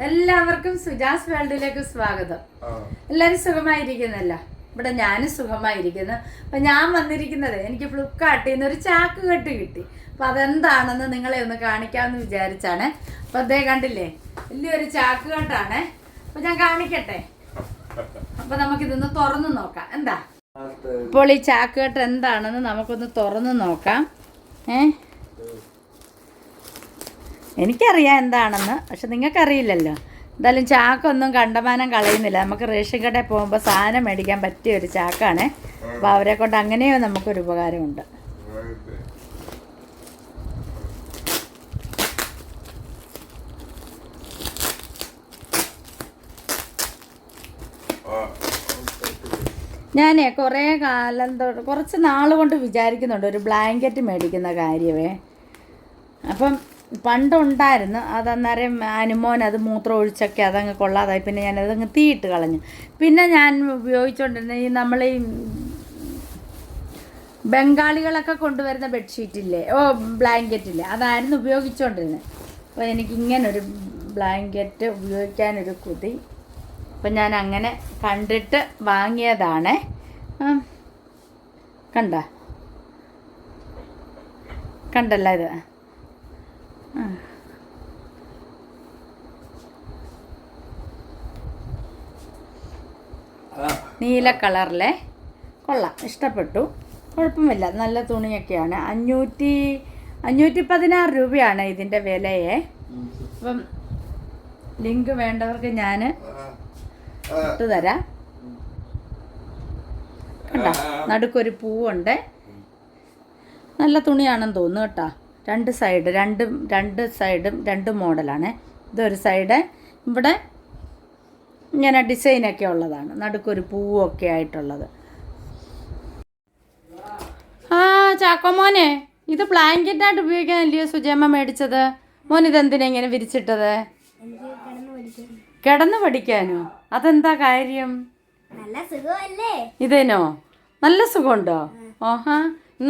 എല്ലാവർക്കും സുജാസ് വേൾഡിലേക്ക് സ്വാഗതം. എല്ലാവരും സുഖമായിരിക്കുന്നല്ലോ? ഇവിടെ ഞാനും സുഖമായിരിക്കുന്നു. അപ്പം ഞാൻ വന്നിരിക്കുന്നത് എനിക്ക് ഫ്ലിപ്കാർട്ടിൽ നിന്ന് ഒരു ചാക്ക് കെട്ട് കിട്ടി. അപ്പം അതെന്താണെന്ന് നിങ്ങളെ ഒന്ന് കാണിക്കാമെന്ന് വിചാരിച്ചാണ്. അപ്പം അതേ കണ്ടില്ലേ? വലിയൊരു ചാക്ക് കെട്ടാണ്. അപ്പം ഞാൻ കാണിക്കട്ടെ? അപ്പം നമുക്കിതൊന്ന് തുറന്നു നോക്കാം. എന്താ? അപ്പോൾ ഈ ചാക്ക് കെട്ട് എന്താണെന്ന് നമുക്കൊന്ന് തുറന്നു നോക്കാം. ഏ? എനിക്കറിയാം എന്താണെന്ന് പക്ഷെ നിങ്ങൾക്കറിയില്ലല്ലോ. എന്തായാലും ചാക്കൊന്നും കണ്ടമാനം കളയുന്നില്ല. നമുക്ക് റേഷൻ കടയിൽ പോകുമ്പോൾ സാധനം മേടിക്കാൻ പറ്റിയ ഒരു ചാക്കാണ്. അപ്പോൾ അവരെ കൊണ്ട് അങ്ങനെയോ നമുക്കൊരു ഉപകാരമുണ്ട്. ഞാനേ കുറേ കാലം തൊട്ട് കുറച്ച് നാൾ കൊണ്ട് വിചാരിക്കുന്നുണ്ട് ഒരു ബ്ലാങ്കറ്റ് മേടിക്കുന്ന കാര്യമേ അപ്പം പണ്ടുണ്ടായിരുന്നു. അതന്നേരം അനുമോൻ അത് മൂത്രം ഒഴിച്ചൊക്കെ അതങ്ങ് കൊള്ളാതായി. പിന്നെ ഞാനതങ്ങ് തീയിട്ട് കളഞ്ഞു. പിന്നെ ഞാൻ ഉപയോഗിച്ചുകൊണ്ടിരുന്ന ഈ നമ്മൾ ഈ ബംഗാളികളൊക്കെ കൊണ്ടുവരുന്ന ബെഡ്ഷീറ്റില്ലേ? ഓ ബ്ലാങ്കറ്റില്ലേ? അതായിരുന്നു ഉപയോഗിച്ചുകൊണ്ടിരുന്നത് അപ്പോൾ എനിക്ക് ഇങ്ങനൊരു ബ്ലാങ്കറ്റ് ഉപയോഗിക്കാനൊരു കുതി. അപ്പം ഞാൻ അങ്ങനെ കണ്ടിട്ട് വാങ്ങിയതാണ്. കണ്ട? കണ്ടല്ല ഇത് ആ. നീല കളറിലെ. കൊള്ളാം. ഇഷ്ടപ്പെട്ടു. കുഴപ്പമില്ല. നല്ല തുണിയൊക്കെയാണ്. അഞ്ഞൂറ്റി അഞ്ഞൂറ്റി പതിനാറ് രൂപയാണ് ഇതിന്റെ വിലയെ. അപ്പം ലിങ്ക് വേണ്ടവർക്ക് ഞാൻ ഇട്ട് തരാം. കേട്ടോ നടുക്കൊരു പൂവുണ്ട്. നല്ല തുണിയാണെന്ന് തോന്നുന്നു കേട്ടോ. രണ്ട് സൈഡ് രണ്ടും രണ്ട് സൈഡും രണ്ട് മോഡലാണ്. ഇതൊരു സൈഡ് ഇവിടെ ഇങ്ങനെ ഡിസൈനൊക്കെ ഉള്ളതാണ്. നടുക്കൊരു പൂവൊക്കെ ആയിട്ടുള്ളത്. ആ ചാക്കോ മോനെ ഇത് ബ്ലാങ്കറ്റായിട്ട് ഉപയോഗിക്കാനല്ലയോ സുജയമ്മ മേടിച്ചത്? മോൻ ഇതെന്തിനാ ഇങ്ങനെ വിരിച്ചിട്ടത്? കിടന്നു പഠിക്കാനോ? അതെന്താ കാര്യം? ഇതേനോ? നല്ല സുഖമുണ്ടോ? ഓഹാ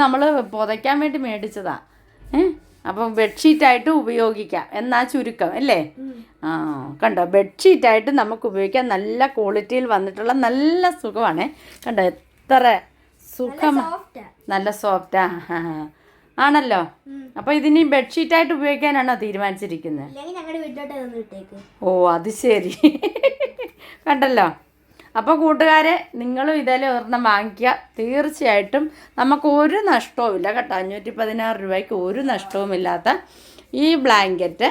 നമ്മൾ പുതയ്ക്കാൻ വേണ്ടി മേടിച്ചതാ. ഏ? അപ്പം ബെഡ്ഷീറ്റായിട്ട് ഉപയോഗിക്കാം. എന്നാ ചുരുക്കം അല്ലേ? കണ്ടോ? ബെഡ്ഷീറ്റായിട്ട് നമുക്ക് ഉപയോഗിക്കാൻ നല്ല ക്വാളിറ്റിയിൽ വന്നിട്ടുള്ള നല്ല സുഖമാണ്. കണ്ടോ? എത്ര സുഖം. നല്ല സോഫ്റ്റാ ആണല്ലോ? അപ്പൊ ഇതിനി ബെഡ്ഷീറ്റായിട്ട് ഉപയോഗിക്കാനാണോ തീരുമാനിച്ചിരിക്കുന്നത്? ഓ അത് ശരി. കണ്ടല്ലോ? അപ്പോൾ കൂട്ടുകാരെ നിങ്ങളും ഇതേലും ഒരെണ്ണം വാങ്ങിക്കുക. തീർച്ചയായിട്ടും നമുക്ക് ഒരു നഷ്ടവുമില്ല കേട്ടോ. അഞ്ഞൂറ്റി പതിനാറ് രൂപയ്ക്ക് ഒരു നഷ്ടവുമില്ലാത്ത ഈ ബ്ലാങ്കറ്റ്.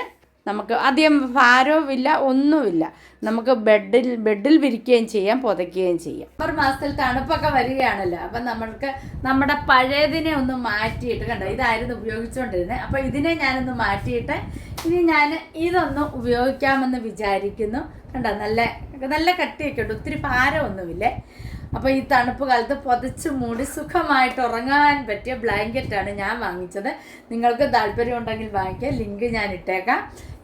നമുക്ക് അധികം ഭാരവുമില്ല ഒന്നുമില്ല. നമുക്ക് ബെഡിൽ ബെഡിൽ വിരിക്കുകയും ചെയ്യാം പുതയ്ക്കുകയും ചെയ്യാം. ഒരു മാസത്തിൽ തണുപ്പൊക്കെ വരികയാണല്ലോ. അപ്പം നമ്മൾക്ക് നമ്മുടെ പഴയതിനെ ഒന്ന് മാറ്റിയിട്ട് കണ്ടോ? ഇതായിരുന്നു ഉപയോഗിച്ചുകൊണ്ടിരുന്നത്. അപ്പോൾ ഇതിനെ ഞാനൊന്ന് മാറ്റിയിട്ട് ഇനി ഞാൻ ഇതൊന്ന് ഉപയോഗിക്കാമെന്ന് വിചാരിക്കുന്നു. കണ്ടോ? നല്ല നല്ല കട്ടിയൊക്കെ ഉണ്ട്. ഒത്തിരി ഭാരമൊന്നുമില്ലേ? അപ്പോൾ ഈ തണുപ്പ് കാലത്ത് പുതച്ച് മൂടി സുഖമായിട്ട് ഉറങ്ങാൻ പറ്റിയ ബ്ലാങ്കറ്റാണ് ഞാൻ വാങ്ങിച്ചത്. നിങ്ങൾക്ക് താല്പര്യമുണ്ടെങ്കിൽ വാങ്ങിക്കുക ലിങ്ക് ഞാൻ ഇട്ടേക്കാം.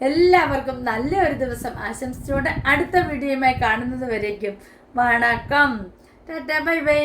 എല്ലാവർക്കും നല്ല ഒരു ദിവസം ആശംസിച്ചുകൊണ്ട് അടുത്ത വീഡിയോയുമായി കാണുന്നത് വരേക്കും. വണക്കം. Tata bye bye.